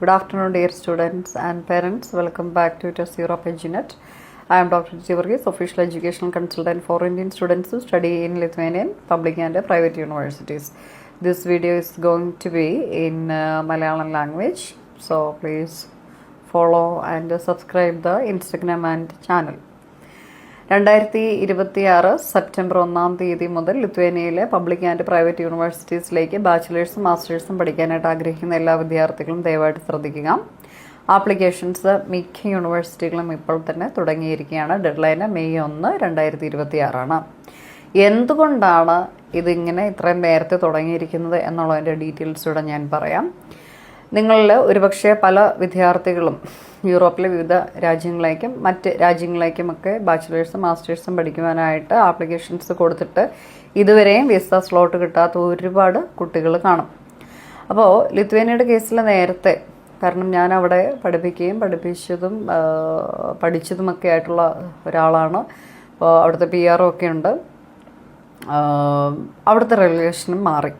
Good afternoon, dear students and parents. Welcome back to Test Europe Edunet. I am Dr. Jivargis, official educational consultant for Indian students who study in Lithuanian public and private universities. This video is going to be in uh, Malayalam language, so please follow and subscribe the Instagram and channel. രണ്ടായിരത്തി ഇരുപത്തി ആറ് September ഒന്നാം തീയതി മുതൽ ലിത്വേനിയയിലെ public and private യൂണിവേഴ്സിറ്റീസിലേക്ക് ബാച്ചിലേഴ്സും മാസ്റ്റേഴ്സും പഠിക്കാനായിട്ട് ആഗ്രഹിക്കുന്ന എല്ലാ വിദ്യാർത്ഥികളും ദയവായിട്ട് ശ്രദ്ധിക്കുക. ആപ്ലിക്കേഷൻസ് മിക്ക യൂണിവേഴ്സിറ്റികളും ഇപ്പോൾ തന്നെ തുടങ്ങിയിരിക്കുകയാണ്. ഡെഡ്ലൈന് മെയ് ഒന്ന് രണ്ടായിരത്തി ഇരുപത്തി ആറാണ് എന്തുകൊണ്ടാണ് ഇതിങ്ങനെ ഇത്രയും നേരത്തെ തുടങ്ങിയിരിക്കുന്നത് എന്നുള്ളതിന്റെ ഡീറ്റെയിൽസ് ഇവിടെ ഞാൻ പറയാം. നിങ്ങളിൽ ഒരുപക്ഷെ പല വിദ്യാർത്ഥികളും യൂറോപ്പിലെ വിവിധ രാജ്യങ്ങളിലേക്കും മറ്റ് രാജ്യങ്ങളിലേക്കുമൊക്കെ ബാച്ചിലേഴ്സും മാസ്റ്റേഴ്സും പഠിക്കുവാനായിട്ട് ആപ്ലിക്കേഷൻസ് കൊടുത്തിട്ട് ഇതുവരെയും വിസ സ്ലോട്ട് കിട്ടാത്ത ഒരുപാട് കുട്ടികൾ കാണും. അപ്പോൾ ലിത്വേനിയയുടെ കേസിൽ നേരത്തെ കാരണം ഞാൻ അവിടെ പഠിപ്പിക്കുകയും പഠിപ്പിച്ചതും പഠിച്ചതുമൊക്കെ ആയിട്ടുള്ള ഒരാളാണ്. അപ്പോൾ അവിടുത്തെ പി ആർ ഒക്കെ ഉണ്ട്. അവിടുത്തെ റെഗുലേഷനും മാറി.